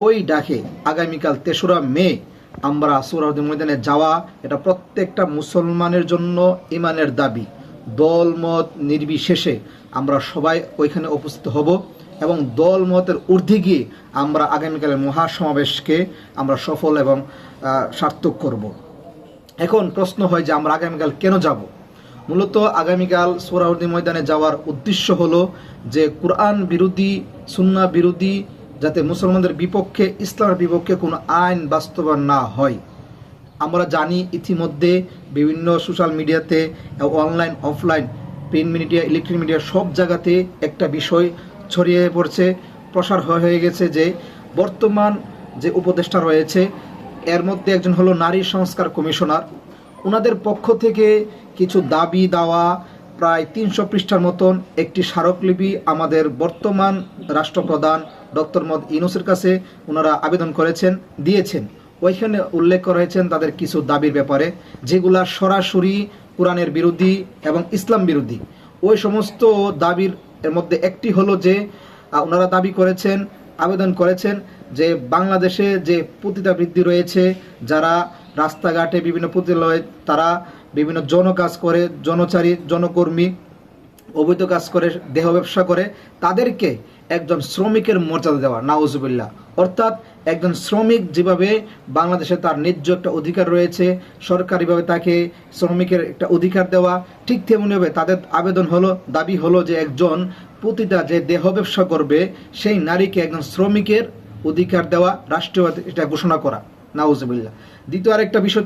ওই ডাকে আগামীকাল তেসরা মে আমরা সুরাহদি ময়দানে যাওয়া এটা প্রত্যেকটা মুসলমানের জন্য ইমানের দাবি। দল মত নির্বিশেষে আমরা সবাই ওইখানে উপস্থিত হব এবং দল মতের ঊর্ধ্বে গিয়ে আমরা আগামীকালের মহাসমাবেশকে আমরা সফল এবং সার্থক করব। এখন প্রশ্ন হয় যে আমরা আগামীকাল কেন যাব? মূলত আগামীকাল সোরাউদ্দি ময়দানে যাওয়ার উদ্দেশ্য হলো যে কোরআন বিরোধী সুন্না বিরোধী যাতে মুসলমানদের বিপক্ষে, ইসলামের বিপক্ষে কোনো আইন বাস্তবায়ন না হয়। আমরা জানি ইতিমধ্যে বিভিন্ন সোশ্যাল মিডিয়াতে, online, offline, print media, electric media সব জায়গাতে একটা বিষয় ছড়িয়ে পড়ছে, প্রসার হয়ে গেছে যে বর্তমান যে উপদেষ্টা রয়েছে, এর মধ্যে একজন হলো নারী সংস্কার কমিশনার। ওনাদের পক্ষ থেকে কিছু দাবি দেওয়া প্রায় তিনশো পৃষ্ঠার মতন একটি স্মারকলিপি আমাদের বর্তমান রাষ্ট্রপ্রধান ডক্টর মদ ইনুসের কাছে ওনারা আবেদন করেছেন, দিয়েছেন। ওইখানে উল্লেখ করা হয়েছেন তাদের কিছু দাবির ব্যাপারে, যেগুলা সরাসরি কোরআনের বিরোধী এবং ইসলাম বিরোধী। ওই সমস্ত দাবির এর মধ্যে একটি হলো যে ওনারা দাবি করেছেন, আবেদন করেছেন যে বাংলাদেশে যে পতিতা বৃদ্ধি রয়েছে, যারা রাস্তাঘাটে বিভিন্ন পতিতালয়ে তারা বিভিন্ন জন কাজ করে, জনচারী, জনকর্মী, অবৈধ কাজ করে, দেহ ব্যবসা করে, তাদেরকে একজন শ্রমিকের মর্যাদা দেওয়া, নাউজুবিল্লাহ। অর্থাৎ একজন শ্রমিক যেভাবে বাংলাদেশে তার ন্যায্য একটা অধিকার রয়েছে, সরকারিভাবে তাকে শ্রমিকের একটা অধিকার দেওয়া, ঠিক তেমনিভাবে তাদের আবেদন হলো, দাবি হলো যে একজন প্রতিটা যে দেহ ব্যবসা করবে, সেই নারীকে একজন শ্রমিকের অধিকার দেওয়া রাষ্ট্রীয় এটা ঘোষণা করা। নাউজুবিল্লাহ। দ্বিতীয় আরেকটা বিষয়